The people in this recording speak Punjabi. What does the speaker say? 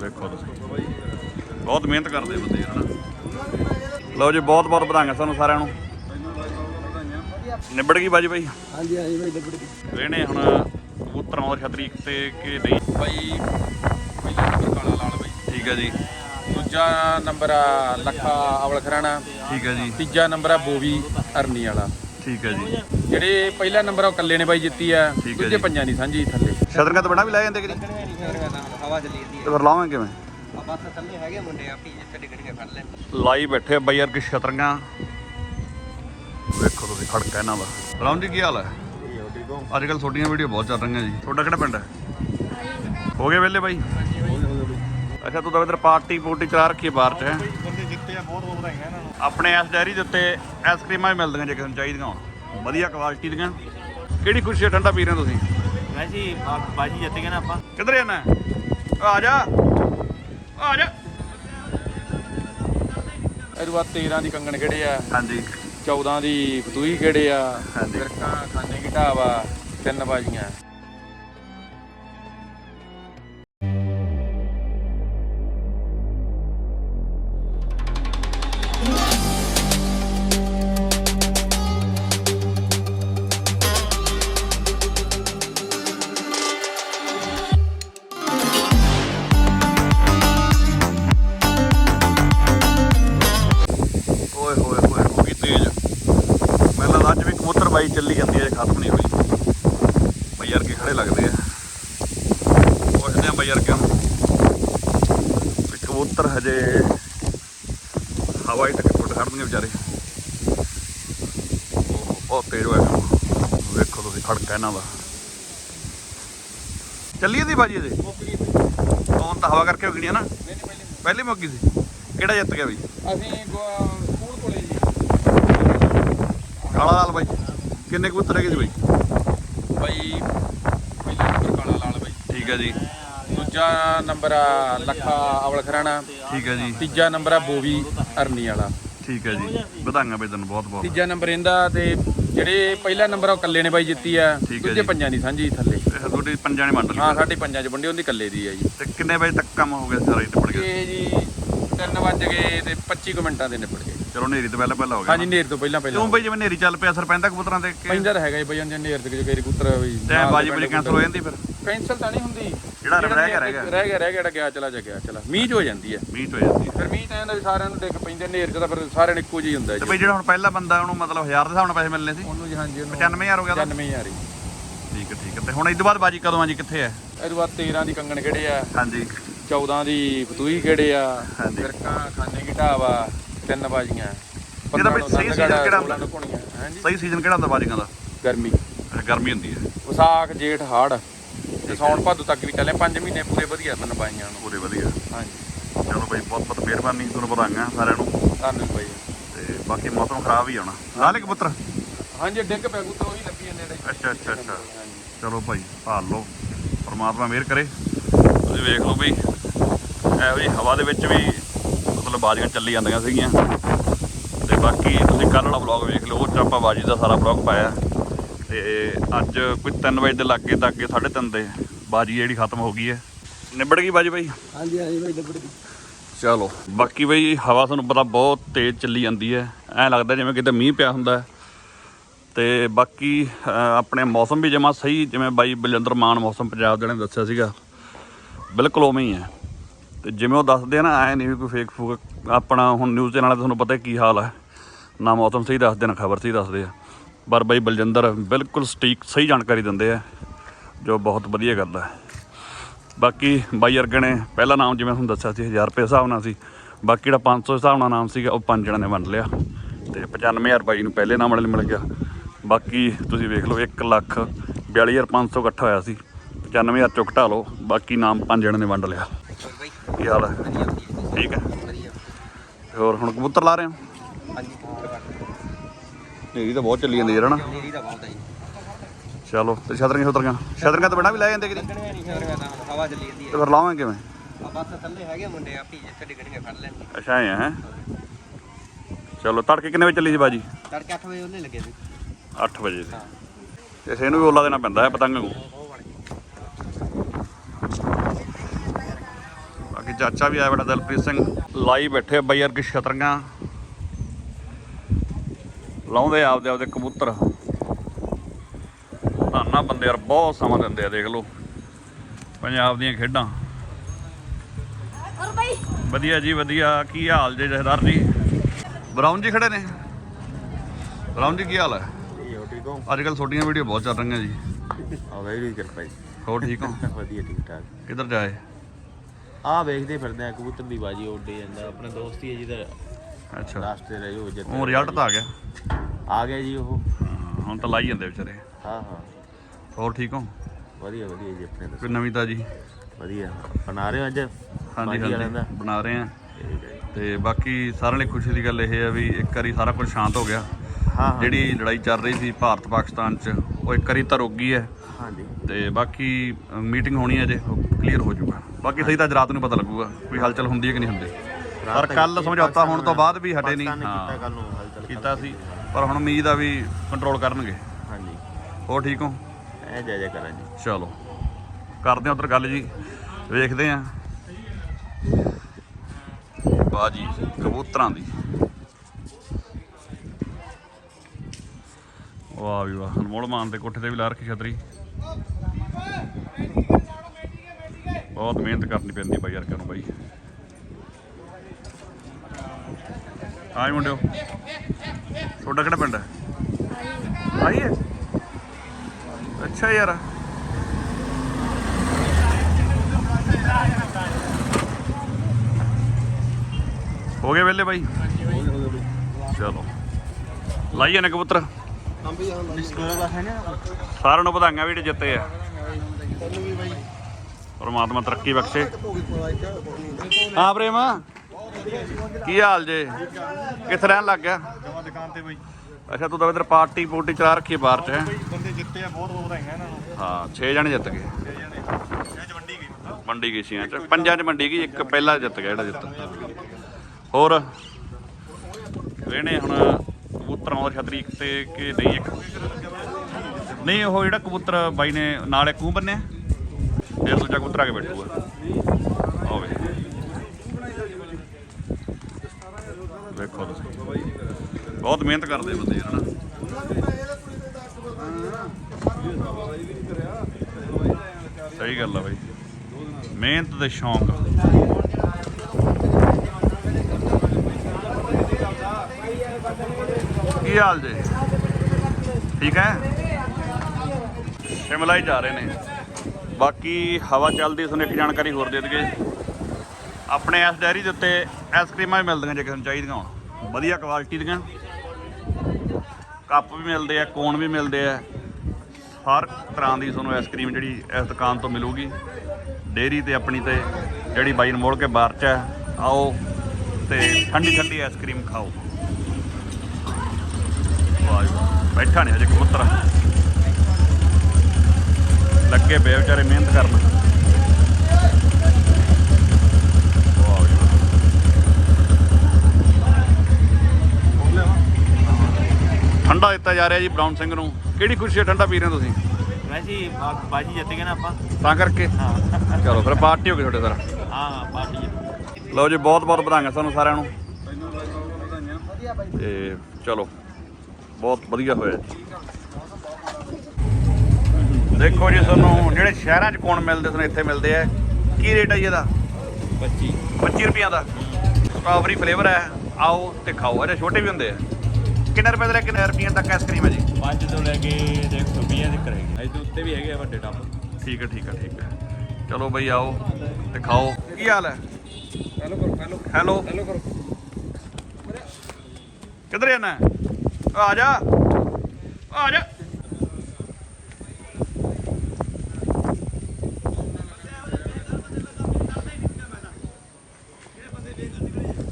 ਵੇਖੋ ਤੁਸੀਂ। ਬਹੁਤ ਮਿਹਨਤ ਕਰਦੇ ਬੰਦੇ ਹਨਾ। ਲਓ ਜੀ ਬਹੁਤ ਬਹੁਤ ਵਧਾਈਆਂ ਤੁਹਾਨੂੰ ਸਾਰਿਆਂ ਨੂੰ। ਨਿਬੜ ਗਈ ਬਾਜੀ ਬਾਈ? ਹਾਂਜੀ ਹਾਂਜੀ ਬਾਈ ਲੱਭੜ ਗਈ। ਵੇਣੇ ਹੁਣ ਕਬੂਤਰਾਂ ਦੀ ਛਤਰੀ ਤੇ ਕਿ ਨਹੀਂ? ਬਾਈ ਪਹਿਲਾ ਨੰਬਰ ਕਾਲਾ ਲਾਲ ਬਾਈ। ਠੀਕ ਹੈ ਜੀ। ਦੂਜਾ ਨੰਬਰ ਆ ਲੱਖਾ ਅਵਲ ਖਰਾਣਾ ਠੀਕ ਹੈ ਜੀ। ਤੀਜਾ ਨੰਬਰ ਆ ਬੋਵੀ ਅਰਨੀ ਵਾਲਾ। ਠੀਕ ਹੈ ਜੀ। ਜਿਹੜੇ ਪਹਿਲਾ ਨੰਬਰ ਉਹ ਇਕੱਲੇ ਨੇ ਬਾਈ ਜਿੱਤੀ ਆ। ਦੂਜੇ ਜੀ। ਪੰਜਾਂ ਦੀ ਸਾਂਝੀ ਥੱਲੇ। ਛਤਰੀਆਂ ਤਾਂ ਬਣਾ ਵੀ ਲੈ ਜਾਂਦੇ ਕਿ ਨਹੀਂ? ਹਵਾ ਚੱਲੀ ਜਾਂਦੀ ਤੇ ਫਿਰ ਲਾਵਾਂਗੇ ਕਿਵੇਂ? ਆ ਬਸ ਥੱਲੇ ਹੈਗੇ ਮੁੰਡੇ ਆਪੀ ਜਿੱਥੇ ਡਿੱਗ ਕੇ ਫੜ ਲੈਣ ਲਾਈ ਬੈਠੇ ਆ ਬਾਈ ਯਾਰ ਕਿ ਛਤਰੀਆਂ। ਵੇਖੋ ਤੁਸੀਂ ਖੜਕਾ ਇਹਨਾਂ ਦਾ। ਰਾਮ ਜੀ ਕੀ ਹਾਲ ਹੈ? ਅੱਜ ਕੱਲ ਤੁਹਾਡੀਆਂ ਵੀਡੀਓ ਬਹੁਤ ਚੱਲ ਰਹੀਆਂ ਜੀ। ਤੁਹਾਡਾ ਕਿਹੜਾ ਪਿੰਡ ਹੈ? ਹੋ ਗਏ ਵੇਲੇ ਬਾਈ? ਅੱਛਾ ਤੂੰ ਤਾਂ ਇਧਰ ਪਾਰਟੀ ਪੂਰਟੀ ਚਲਾ ਰੱਖੀ ਹੈ ਬਾਹਰ ਚ ਹੈ? ਬੰਦੇ ਜਿੱਤੇ ਆ ਬਹੁਤ ਬਹੁਤ ਵਧਾਈਆਂ ਇਹਨਾਂ ਨੂੰ ਆਪਣੇ ਇਸ ਡੈਰੀ ਦੇ ਉੱਤੇ ਆਈਸਕ੍ਰੀਮਾਂ ਵੀ ਮਿਲਦੀਆਂ ਜੇ ਕਿਸੇ ਨੂੰ ਚਾਹੀਦੀਆਂ ਹੋਣ। ਵਧੀਆ ਕੁਆਲਿਟੀ ਦੀਆਂ। ਕਿਹੜੀ ਖੁਸ਼ੀ ਠੰਡਾ ਪੀ ਰਹੇ ਹੋ ਤੁਸੀਂ? ਵੈਸੇ ਬਾਜੀ ਜਿੱਤ ਗਏ ਨਾ ਆਪਾਂ। ਕਿੱਧਰ ਜਾਣਾ ਆ ਜਾ ਆ ਜਾ ਇਹਦੇ ਬਾਅਦ 13 ਦੀ ਕੰਗਣ ਖੇੜੇ ਆ? ਹਾਂਜੀ। 14 ਦੀ ਫਤੂਈ ਖੇੜੇ ਆ? ਹਾਂਜੀ। ਖਾਨੇ ਕੀ ਢਾਵਾ ਤਿੰਨ ਬਾਜੀਆਂ। ਚੱਲੀ ਜਾਂਦੀ ਹੈ ਖਤਮ ਨਹੀਂ ਹੋਈ। ਬਈ ਯਾਰ ਕੇ ਖੜੇ ਲੱਗਦੇ ਆ। ਪੁੱਛਦੇ ਆ ਬਈ ਯਾਰ ਕਿਉਂ ਵੀ ਕਬੂਤਰ ਹਜੇ ਹਵਾਈ ਤੱਕ ਫੁੱਟ ਖੜਨਗੇ ਵਿਚਾਰੇ। ਉਹ ਬਹੁਤ ਤੇਜ਼ ਹੋਇਆ। ਵੇਖੋ ਤੁਸੀਂ ਖੜਕਾ ਇਹਨਾਂ ਦਾ। ਚੱਲੀ ਦੀ ਬਾਜੀ ਇਹਦੇ ਕੌਣ ਤਾਂ ਹਵਾ ਕਰਕੇ ਹੋ ਗਈ ਨਾ ਪਹਿਲੀ ਮੁੱਕੀ ਸੀ। ਕਿਹੜਾ ਜਿੱਤ ਗਿਆ ਬਈ? ਅਸੀਂ ਸਕੂਲ ਕੋਲੇ ਜੀ। ਕਾਲਾ ਲਾਲ ਬਾਈ। ਕਿੰਨੇ ਕਬੂਤਰ ਹੈਗੇ ਜੀ ਬਾਈ? ਬਾਈ ਪਹਿਲਾ ਨੰਬਰ ਕਾਲਾ ਲਾਲ ਬਾਈ। ਠੀਕ ਹੈ ਜੀ। ਦੂਜਾ ਨੰਬਰ ਆ ਲੱਖਾ ਅਵਲ ਖਰਾਣਾ ਠੀਕ ਹੈ ਜੀ। ਤੀਜਾ ਨੰਬਰ ਆ ਬੋਵੀ ਅਰਨੀ ਵਾਲਾ। ਠੀਕ ਹੈ ਜੀ। ਵਧਾਈਆਂ ਬਈ ਤੈਨੂੰ ਬਹੁਤ ਬਹੁਤ। ਤੀਜਾ ਨੰਬਰ ਇਹਦਾ ਤੇ ਜਿਹੜੇ ਪਹਿਲਾ ਨੰਬਰ ਉਹ ਇਕੱਲੇ ਨੇ ਬਾਈ ਜਿੱਤੀ ਆ। ਹੈ ਦੂਜੇ। ਪੰਜਾਂ ਦੀ ਸਾਂਝੀ ਥੱਲੇ। ਤੁਹਾਡੀ ਪੰਜਾਂ ਨੇ ਮੰਡ ਹਾਂ ਸਾਡੇ ਪੰਜਾਂ ਚ ਵੰਡੇ ਉਹਦੀ ਇਕੱਲੇ ਦੀ ਆ ਜੀ। ਤੇ ਕਿੰਨੇ ਵਜੇ ਤੱਕ ਕੰਮ ਹੋ ਗਿਆ ਸਾਰਾ ਇੱਟ ਪੜ ਗਿਆ? ਜੀ 3 ਵਜ ਗਏ ਤੇ 25 ਕੁ ਮਿੰਟਾਂ ਦੇ ਨਿਬੜ ਗਏ। ਚਲੋ ਨੇਰੀ ਤੋਂ ਪਹਿਲਾਂ ਪਹਿਲਾਂ ਹੋ ਗਿਆ ਹਾਂਜੀ ਨੇਰ ਤੋਂ ਪਹਿਲਾਂ ਪਹਿਲਾਂ ਕਿਉਂ ਬਈ ਜਿਵੇਂ ਨੇਰੀ ਚੱਲ ਪਿਆ ਅਸਰ ਪੈਂਦਾ ਕਬੂਤਰਾਂ ਤੇ ਕਿ ਪੈਂਦਾ ਤਾਂ ਹੈਗਾ ਜੀ ਬਈ ਨੇਰ ਤੇ ਜੇ ਕਈ ਕਬੂਤਰ ਵੀ ਟਾਈਮ ਬਾਜੀ ਬੜੀ ਕੈਂਸਲ ਹੋ ਜਾਂਦੀ ਫਿਰ। ਕੈਂਸਲ ਤਾਂ ਨਹੀਂ ਹੁੰਦੀ। ਜਿਹੜਾ ਰਹਿ ਗਿਆ, ਰਹਿ ਗਿਆ। ਰਹਿ ਗਿਆ ਰਹਿ ਗਿਆ ਜਿਹੜਾ ਗਿਆ ਚਲਾ ਜਾ ਗਿਆ ਚਲਾ। ਮੀਂਹ ਚ ਹੋ ਜਾਂਦੀ ਹੈ। ਮੀਟ ਹੋ ਜਾਂਦੀ ਹੈ। ਫਿਰ ਮੀਂਹ ਤਾਂ ਇਹਦਾ ਵੀ ਸਾਰਿਆਂ ਨੂੰ ਡਿੱਗ ਪੈਂਦੇ ਨੇਰ ਚ ਤਾਂ ਫਿਰ ਸਾਰਿਆਂ ਨੂੰ ਇੱਕੋ ਜਿਹੀ ਹੁੰਦਾ ਤੇ ਜੀ ਬਈ ਜਿਹੜਾ ਹੁਣ ਪਹਿਲਾ ਬੰਦਾ ਉਹਨੂੰ ਮਤਲਬ 1000 ਦੇ ਹਿਸਾਬ ਨਾਲ ਪੈਸੇ ਮਿਲਨੇ ਸੀ? ਉਹਨੂੰ ਜੀ ਹਾਂਜੀ ਉਹਨੂੰ 95000 ਹੋ ਗਿਆ ਤਾਂ? 95000 ਹੀ। ਠੀਕ ਹੈ ਠੀਕ ਹੈ। ਤੇ ਹੁਣ ਇਸ ਤੋਂ ਬਾਅਦ ਬਾਜੀ ਕਦੋਂ ਆ ਜੀ ਕਿੱਥੇ ਹੈ ਇਹਦੇ ਬਾਅਦ 13 ਦੀ ਕੰਗਣ ਖੇੜੇ ਆ? ਹਾਂਜੀ। 14 ਦੀ ਫਤੂਈ ਖੇੜੇ ਆ? ਹਾਂਜੀ। ਫਿਰਕਾਂ ਖਾਨੇ ਕੀ ਢਾਵਾ ਤਿੰਨ ਬਾਜੀਆਂ ਇਹਦਾ ਬਈ ਸਹੀ season ਕਿਹੜਾ ਹੁੰਦਾ? ਹਾਂਜੀ। ਸਹੀ ਸੀਜ਼ਨ ਕਿਹੜਾ ਹੁੰਦਾ ਬਾਜੀਆਂ ਦਾ? ਗਰਮੀ। ਗਰਮੀ ਹੁੰਦੀ ਹੈ। ਵਿਸਾਖ ਜੇਠ ਹਾੜ। ਤੇ ਸੌਣ ਭਾਦੋ ਤੱਕ ਵੀ ਚੱਲੇ। 5 ਮਹੀਨੇ ਪੂਰੇ ਵਧੀਆ ਤਨ ਬਾਈਆਂ ਨੂੰ। ਪੂਰੇ ਵਧੀਆ। ਹਾਂਜੀ। ਚਲੋ ਬਈ ਬਹੁਤ ਬਹੁਤ ਮਿਹਰਬਾਨੀ ਤੁਹਾਨੂੰ ਵਧਾਈਆਂ ਸਾਰਿਆਂ ਨੂੰ। ਤੁਹਾਨੂੰ ਬਾਈ ਤੇ ਬਾਕੀ ਮੌਸਮ ਖਰਾਬ ਹੀ ਆਉਣਾ ਨਾਲੇ ਕਬੂਤਰ ਹਾਂਜੀ ਡਿੱਗ ਪਿਆ ਕਬੂਤਰ ਉਹੀ ਲੱਭੀ ਜਾਂਦੇ ਨੇ ਅੱਛਾ ਅੱਛਾ ਅੱਛਾ। ਚਲੋ ਭਾਈ ਭਾਲ ਲਓ। ਪਰਮਾਤਮਾ ਮਿਹਰ ਕਰੇ। ਤੁਸੀਂ ਵੇਖ ਲਓ ਬਈ ਇਹੋ ਹਵਾ ਦੇ ਵਿੱਚ ਵੀ ਮਤਲਬ ਬਾਜ਼ੀਆਂ ਚੱਲੀ ਜਾਂਦੀਆਂ ਸੀਗੀਆਂ। ਤੇ ਬਾਕੀ ਤੁਸੀਂ ਕੱਲ੍ਹ ਵਾਲਾ ਵਲੌਗ ਵੇਖ ਲਓ ਉਹ 'ਚ ਆਪਾਂ ਬਾਜੀ ਦਾ ਸਾਰਾ ਵਲੌਗ ਪਾਇਆ। ਤੇ ਅੱਜ ਕੋਈ 3 ਵਜੇ ਦੇ ਲਾਗੇ ਤੱਕ 3:30 ਦੇ ਬਾਜੀ ਜਿਹੜੀ ਖਤਮ ਹੋ ਗਈ ਹੈ। ਨਿਬੜ ਗਈ ਬਾਜੀ ਬਾਈ? ਹਾਂਜੀ ਹਾਂਜੀ ਬਾਈ ਲੱਭੜ ਗਈ। ਚਲੋ ਬਾਕੀ ਬਈ ਹਵਾ ਤੁਹਾਨੂੰ ਪਤਾ ਬਹੁਤ ਤੇਜ਼ ਚੱਲੀ ਜਾਂਦੀ ਹੈ। ਐਂ ਲੱਗਦਾ ਜਿਵੇਂ ਕਿਤੇ ਮੀਂਹ ਪਿਆ ਹੁੰਦਾ ਤੇ ਬਾਕੀ ਆਪਣੇ ਮੌਸਮ ਵੀ ਜਮਾ ਸਹੀ ਜਿਵੇਂ ਬਾਈ ਬਲਜਿੰਦਰ ਮਾਨ ਮੌਸਮ ਪੰਜਾਬ ਦੇ ਨੇ ਦੱਸਿਆ ਸੀਗਾ। ਬਿਲਕੁਲ ਉਵੇਂ ਹੀ ਹੈ। ਤੇ ਜਿਵੇਂ ਉਹ ਦੱਸਦੇ ਆ ਨਾ, ਐ ਨਹੀਂ ਵੀ ਕੋਈ ਫੇਕ ਫੂਕ ਆਪਣਾ ਹੁਣ ਨਿਊਜ਼ ਚੈਨਲ ਤੇ ਤੁਹਾਨੂੰ ਪਤਾ ਕੀ ਹਾਲ ਹੈ ਨਾ ਮੌਸਮ ਸਹੀ ਦੱਸਦੇ, ਨਾ ਖਬਰ ਸਹੀ ਦੱਸਦੇ ਆ। ਪਰ ਬਾਈ ਬਲਜਿੰਦਰ ਬਿਲਕੁਲ ਸਟੀਕ, ਸਹੀ ਜਾਣਕਾਰੀ ਦਿੰਦੇ ਆ, ਜੋ ਬਹੁਤ ਵਧੀਆ ਗੱਲ ਹੈ ਬਾਕੀ ਬਾਈ ਅਰਗੇ ਨੇ, ਪਹਿਲਾ ਨਾਮ ਜਿਵੇਂ ਤੁਹਾਨੂੰ ਦੱਸਿਆ ਸੀ 1000 ਰੁਪਏ ਹਿਸਾਬ ਨਾਲ ਸੀ। ਬਾਕੀ ਜਿਹੜਾ 500 ਹਿਸਾਬ ਨਾਲ ਨਾਮ ਸੀਗਾ, ਉਹ ਪੰਜ ਜਣਾਂ ਨੇ ਵੰਡ ਲਿਆ। ਤੇ 95000 ਬਾਈ ਨੂੰ ਪਹਿਲੇ ਨਾਮ ਵਾਲੇ ਮਿਲ ਗਿਆ। ਬਾਕੀ ਤੁਸੀਂ ਵੇਖ ਲਓ 1 ਲੱਖ 42500 ਇਕੱਠਾ ਹੋਇਆ ਸੀ। 95000 ਚੋਂ ਘਟਾ ਲਓ, ਬਾਕੀ ਨਾਮ ਪੰਜ ਜਣਾਂ ਨੇ ਵੰਡ ਲਿਆ। ਕੀ ਹਾਲ ਹੈ? ਵਧੀਆ ਵਧੀਆ ਠੀਕ ਹੈ। ਵਧੀਆ। ਹੋਰ ਹੁਣ ਕਬੂਤਰ ਲਾ ਰਹੇ ਹੋ? ਹਾਂਜੀ ਨੇਰੀ ਤਾਂ ਬਹੁਤ ਚੱਲੀ ਜਾਂਦੀ ਯਾਰ ਹਨਾ ਤਾਂ ਬਹੁਤ ਹੈ ਚਲੋ ਤੇ ਛਤਰੀਆਂ ਛਤਰੀਆਂ। ਛਤਰੀਆਂ ਤਾਂ ਬਣਾ ਵੀ ਲੈ ਜਾਂਦੇ ਕਿ ਨਹੀਂ ਫਿਰ ਤਾਂ ਹਵਾ ਚੱਲੀ ਜਾਂਦੀ ਤੇ ਫਿਰ ਲਾਵਾਂਗੇ ਕਿਵੇਂ? ਹੈ ਆ ਬਸ ਥੱਲੇ ਹੈਗੇ ਮੁੰਡੇ ਆਪੀ ਜਿੱਥੇ ਡਿੱਗ ਕੇ ਫੜ ਲੈਣ ਅੱਛਾ ਐ ਹੈ? ਚਲੋ ਤੜਕੇ ਕਿੰਨੇ ਵਜੇ ਚੱਲੀ ਸੀ ਬਾਜੀ? ਤੜਕੇ 8 ਵਜੇ ਉਹਨੇ ਲੱਗੇ ਸੀ। 8 ਵਜੇ। ਤੇ ਇਸ ਇਹਨੂੰ ਵੀ ਓਲਾ ਦੇਣਾ ਪੈਂਦਾ ਹੈ ਪਤੰਗ ਨੂੰ ਬਾਕੀ ਬਾਕੀ ਚਾਚਾ ਵੀ ਆਇਆ ਬੜਾ ਦਲਪ੍ਰੀਤ ਸਿੰਘ। ਲਾਈ ਬੈਠੇ ਬਈ ਵਰਗੀ ਛਤਰੀਆਂ। ਲਾਉਂਦੇ ਆਪਦੇ ਆਪਦੇ ਕਬੂਤਰ। ਧੰਨਾ ਬੰਦੇ ਯਾਰ ਬਹੁਤ ਸਮਾਂ ਦਿੰਦੇ ਆ ਦੇਖ ਲਓ। ਪੰਜਾਬ ਦੀਆਂ ਖੇਡਾਂ। ਔਰ ਭਾਈ ਵਧੀਆ ਜੀ ਵਧੀਆ। ਕੀ ਹਾਲ ਜੀ ਜਹਦਾਰ ਜੀ? ਬਰਾਊਨ ਜੀ ਖੜੇ ਨੇ? ਬਰਾਊਨ ਜੀ ਕੀ ਹਾਲ ਹੈ? ਠੀਕ ਹੋ? ਅੱਜ ਕੱਲ ਤੁਹਾਡੀਆਂ ਵੀਡੀਓ ਬਹੁਤ ਚੱਲ ਰਹੀਆਂ ਜੀ। ਆ ਵੈਰੀ ਕਿਰਪਾ ਜੀ। ਹੋਰ ਠੀਕ ਹੋ? ਵਧੀਆ ਠੀਕ ਠਾਕ ਕਿੱਧਰ ਜਾਏ? ਆ ਵੇਖਦੇ ਫਿਰਦੇ ਆ ਕਬੂਤਰ ਦੀ ਬਾਜੀ ਉੱਡੇ ਜਾਂਦਾ ਆਪਣੇ ਦੋਸਤ ਹੀ ਹੈ ਜਿਹਦਾ ਅੱਛਾ। ਲਾਸਟ ਤੇ ਰਹੇ ਹੋ ਜਿੱਤੇ ਉਹ ਰਿਜ਼ਲਟ ਤਾਂ ਆ ਗਿਆ। ਆ ਗਿਆ ਜੀ ਉਹ। ਹੁਣ ਤਾਂ ਲਾਈ ਜਾਂਦੇ ਵਿਚਾਰੇ। ਹਾਂ ਹਾਂ। ਹੋਰ ਠੀਕ ਹੋ? ਵਧੀਆ ਵਧੀਆ ਜੀ ਆਪਣੇ ਕੋਈ ਨਵੀਂ ਤਾਜੀ? ਵਧੀਆ। ਬਣਾ ਰਹੇ ਹੋ ਅੱਜ? ਹਾਂਜੀ? ਹਾਂਜੀ। ਬਣਾ ਰਹੇ ਆ। ਤੇ ਬਾਕੀ ਸਾਰਿਆਂ ਲਈ ਖੁਸ਼ੀ ਦੀ ਗੱਲ ਇਹ ਹੈ ਵੀ ਇੱਕ ਵਾਰੀ ਸਾਰਾ ਕੁਝ ਸ਼ਾਂਤ ਹੋ ਗਿਆ। ਜਿਹੜੀ ਲੜਾਈ ਚੱਲ ਰਹੀ ਸੀ ਭਾਰਤ ਪਾਕਿਸਤਾਨ 'ਚ ਉਹ ਇੱਕ ਵਾਰੀ ਤਾਂ ਰੁਕ ਗਈ ਹੈ। ਹਾਂਜੀ। ਤੇ ਬਾਕੀ ਮੀਟਿੰਗ ਹੋਣੀ ਹੈ ਜੇ ਕਲੀਅਰ ਹੋ ਜਾਊਗਾ। ਬਾਕੀ ਸਹੀ ਤਾਂ ਅੱਜ ਰਾਤ ਨੂੰ ਪਤਾ ਲੱਗੂਗਾ ਕੋਈ ਹਲਚਲ ਹੁੰਦੀ ਹੈ ਕਿ ਨਹੀਂ ਹੁੰਦੀ। ਪਰ ਕੱਲ ਸਮਝੌਤਾ ਹੋਣ ਤੋਂ ਬਾਅਦ ਵੀ ਹਟੇ ਨਹੀਂ। ਕੀਤਾ ਹਾਂ। ਕੱਲ ਨੂੰ ਹਲਚਲ ਕੀਤਾ ਸੀ ਪਰ ਹੁਣ ਉਮੀਦ ਆ ਵੀ ਕੰਟਰੋਲ ਕਰਨਗੇ। ਹਾਂਜੀ। ਹੋਰ ਠੀਕ ਹੋ? ਐ ਜੈ ਜੈ ਕਰਾਂ ਜੀ। ਚਲੋ। ਕਰਦੇ ਆ ਉਧਰ ਗੱਲ ਜੀ। ਵੇਖਦੇ ਆ ਬਾਜੀ ਕਬੂਤਰਾਂ ਦੀ। ਵਾਹ ਵੀ ਵਾਹ ਅਨਮੋਲ ਮਾਨ ਦੇ ਕੋਠੇ ਤੇ ਵੀ ਲਾ ਰੱਖੀ ਛਤਰੀ। ਬਹੁਤ ਮਿਹਨਤ ਕਰਨੀ ਪੈਂਦੀ ਬਾਈ ਯਾਰ ਨੂੰ ਬਾਈ। ਆਏ ਮੁੰਡਿਓ। ਤੁਹਾਡਾ ਕਿਹੜਾ ਪਿੰਡ ਹੈ? ਆਈ ਹੈ? ਅੱਛਾ ਯਾਰ। ਹੋ ਗਏ ਵੇਲੇ ਬਾਈ? ਚਲੋ। ਲਾਈਏ ਨੇ ਕਬੂਤਰ। ਸਾਰਿਆਂ ਨੂੰ ਵਧਾਈਆਂ ਵੀ ਜਿੱਤੇ ਆ। ਪਰਮਾਤਮਾ ਤਰੱਕੀ ਬਖਸ਼ੇ। ਹਾਂ ਪ੍ਰੇਮ ਕੀ ਹਾਲ ਜੇ? ਕਿੱਥੇ ਰਹਿਣ ਲੱਗ ਗਿਆ? ਜਮਾ ਦੁਕਾਨ ਤੇ ਬਾਈ। ਅੱਛਾ ਤੂੰ ਤਾਂ ਇਧਰ ਪਾਰਟੀ ਪੂਰਟੀ ਚਲਾ ਰੱਖੀ ਬਾਹਰ ਚ ਹੈਂ? ਬੰਦੇ ਜਿੱਤੇ ਆ ਬਹੁਤ ਬਹੁਤ ਵਧਾਈਆਂ ਇਹਨਾਂ ਨੂੰ। ਹਾਂ 6 ਜਣੇ ਜਿੱਤ ਗਏ। ਛੇ ਜਣੇ। ਇਹ ਚ ਵੰਡੀ ਗਈ ਮਤਲਬ ਮੰਡੀ ਗਈ ਸੀ ਚ ਪੰਜਾਂ ਚ ਮੰਡੀ ਗਈ ਇੱਕ ਪਹਿਲਾ ਜਿੱਤ ਗਿਆ ਜਿਹੜਾ ਜਿੱਤ ਹੋਰ? ਵੇਣੇ ਹੁਣ ਕਬੂਤਰਾਂ ਦਾ ਛਤਰੀ ਤੇ ਕਿ ਨਹੀਂ ਇੱਕ। ਨਹੀਂ ਉਹ ਜਿਹੜਾ ਕਬੂਤਰ ਬਾਈ ਨੇ ਨਾਲ ਇੱਕ ਬੰਨਿਆ। ਫਿਰ ਦੂਜਾ ਕਬੂਤਰ ਆ ਕੇ ਬੈਠੂਗਾ ਆਵੇ ਦੇਖੋ ਤੁਸੀਂ ਬਹੁਤ ਮਿਹਨਤ ਕਰਦੇ ਬੰਦੇ ਯਾਰ ਨਾ ਸਹੀ ਗੱਲ ਆ ਬਾਈ ਮਿਹਨਤ ਦੇ ਸ਼ੌਂਕ ਕੀ ਹਾਲ ਜੇ ਠੀਕ ਹੈ ਸ਼ਿਮਲਾ ਹੀ ਜਾ ਰਹੇ ਨੇ ਬਾਕੀ ਹਵਾ ਚੱਲਦੀ ਤੁਹਾਨੂੰ ਇੱਕ ਜਾਣਕਾਰੀ ਹੋਰ ਦੇ ਦਈਏ। ਆਪਣੇ ਇਸ ਡੈਰੀ ਦੇ ਉੱਤੇ ਆਈਸਕ੍ਰੀਮਾਂ ਵੀ ਮਿਲਦੀਆਂ ਜੇ ਕਿਸੇ ਨੂੰ ਚਾਹੀਦੀਆਂ ਹੋਣ। ਵਧੀਆ ਕੁਆਲਿਟੀ ਦੀਆਂ। ਕੱਪ ਵੀ ਮਿਲਦੇ ਆ ਕੋਨ ਵੀ ਮਿਲਦੇ ਆ। ਹਰ ਤਰ੍ਹਾਂ ਦੀ ਤੁਹਾਨੂੰ ਆਈਸਕ੍ਰੀਮ ਜਿਹੜੀ ਇਸ ਦੁਕਾਨ ਤੋਂ ਮਿਲੂਗੀ। ਡੇਰੀ ਤੇ ਆਪਣੀ ਤੇ ਜਿਹੜੀ ਬਾਈ ਨੂੰ ਮੋੜ ਕੇ ਬਾਹਰ ਚ ਹੈ, ਆਓ ਤੇ ਠੰਡੀ ਠੰਡੀ ਆਈਸਕ੍ਰੀਮ ਖਾਓ। ਵਾਹ। ਬੈਠਾ ਨਹੀਂ ਹਜੇ ਕਬੂਤਰ। ਲੱਗੇ ਪਏ ਵਿਚਾਰੇ ਮਿਹਨਤ ਕਰਨ। ਠੰਡਾ ਦਿੱਤਾ ਜਾ ਰਿਹਾ ਜੀ ਬਰਾਊਨ ਸਿੰਘ ਨੂੰ। ਕਿਹੜੀ ਖੁਸ਼ੀ ਹੈ? ਠੰਡਾ ਪੀ ਰਹੇ ਹੋ ਤੁਸੀਂ? ਵੈਸੇ ਬਾਜੀ ਜਿੱਤ ਗਏ ਨਾ ਆਪਾਂ। ਤਾਂ ਕਰਕੇ। ਹਾਂ। ਚਲੋ ਫਿਰ ਪਾਰਟੀ ਹੋ ਗਈ ਤੁਹਾਡੇ ਸਰ। ਹਾਂ ਹਾਂ ਪਾਰਟੀ ਜਿੱਤ ਲਓ ਜੀ ਬਹੁਤ ਬਹੁਤ ਵਧਾਈਆਂ ਤੁਹਾਨੂੰ ਸਾਰਿਆਂ ਨੂੰ। ਤੇ ਚਲੋ ਬਹੁਤ ਵਧੀਆ ਹੋਇਆ ਦੇਖੋ ਜੀ ਤੁਹਾਨੂੰ ਜਿਹੜੇ ਸ਼ਹਿਰਾਂ 'ਚ ਕੋਣ ਮਿਲਦੇ ਸਨ ਇੱਥੇ ਮਿਲਦੇ ਆ। ਕੀ ਰੇਟ ਹੈ ਜੀ ਇਹਦਾ? 25 25 ਰੁਪਈਆਂ ਦਾ। ਸਟ੍ਰਾਬੇਰੀ ਫਲੇਵਰ ਹੈ ਆਓ ਤੇ ਖਾਓ। ਇਹਦੇ ਛੋਟੇ ਵੀ ਹੁੰਦੇ ਆ। ਕਿੰਨੇ ਰੁਪਏ ਦੇ ਲੈ ਕਿੰਨੇ ਰੁਪਈਆਂ ਤੱਕ ਆਈਸਕ੍ਰੀਮ ਹੈ ਜੀ? 5 ਤੋਂ ਲੈ ਕੇ 120 ਤੱਕ ਰਹੇਗੀ ਅੱਜ ਉੱਤੇ ਵੀ ਹੈਗੇ ਆ ਵੱਡੇ ਟੱਪ। ਠੀਕ ਹੈ ਠੀਕ ਹੈ ਠੀਕ ਹੈ ਚਲੋ ਬਈ ਆਓ ਤੇ ਖਾਓ। ਕੀ ਹਾਲ ਹੈ ਹੈਲੋ ਕਰੋ ਹੈਲੋ ਹੈਲੋ ਹੈਲੋ ਕਰੋ। ਕਿੱਧਰ ਜਾਣਾ? ਆ ਜਾ। ਆ ਜਾ। Hallelujah.